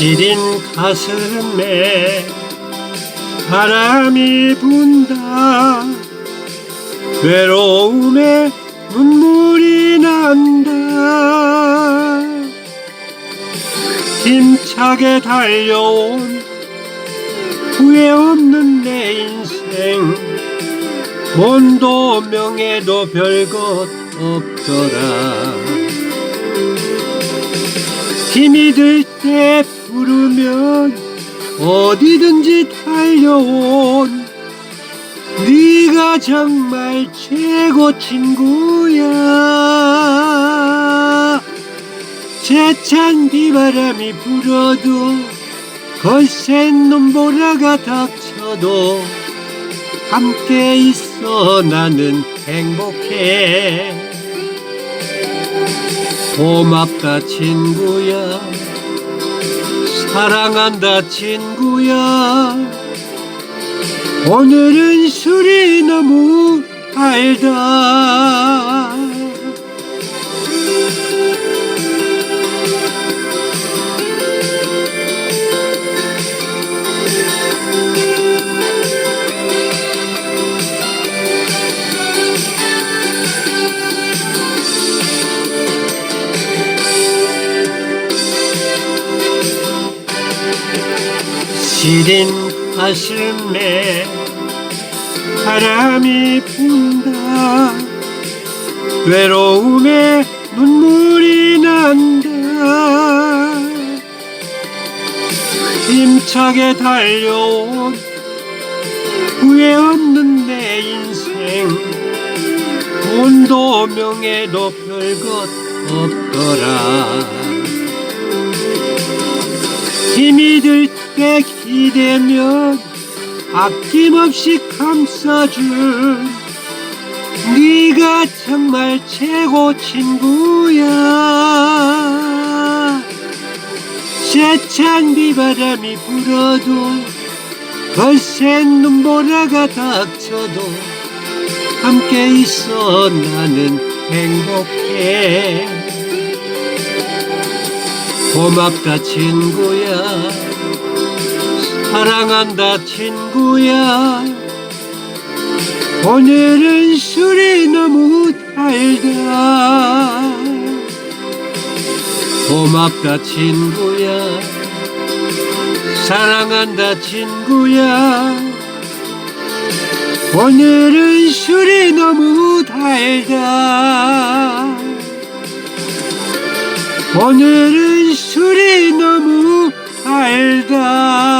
시린 가슴에 바람이 분다. 외로움에 눈물이 난다. 힘차게 달려온 후회 없는 내 인생. 돈도 명예도 별것 없더라. 힘이 들때 부르면 어디든지 달려온 네가 정말 최고 친구야. 재찬 비바람이 불어도 거센 눈보라가 닥쳐도 함께 있어 나는 행복해. 고맙다 친구야 사랑한다 친구야. 오늘은 술이 너무 달다 시린 가슴에 바람이 분다. 외로움에 눈물이 난다. 힘차게 달려온 후회 없는 내 인생. 돈도 명예도 별것 없더라 힘이 들 때 기대면 아낌없이 감싸준 네가 정말 최고 친구야. 세찬 비바람이 불어도 거센 눈보라가 닥쳐도 함께 있어 나는 행복해 고맙다 친구야. 사랑한다 친구야. 오늘은 술이 너무 달다. 고맙다 친구야. 사랑한다 친구야. 오늘은 술이 너무 달다. 오늘은 God.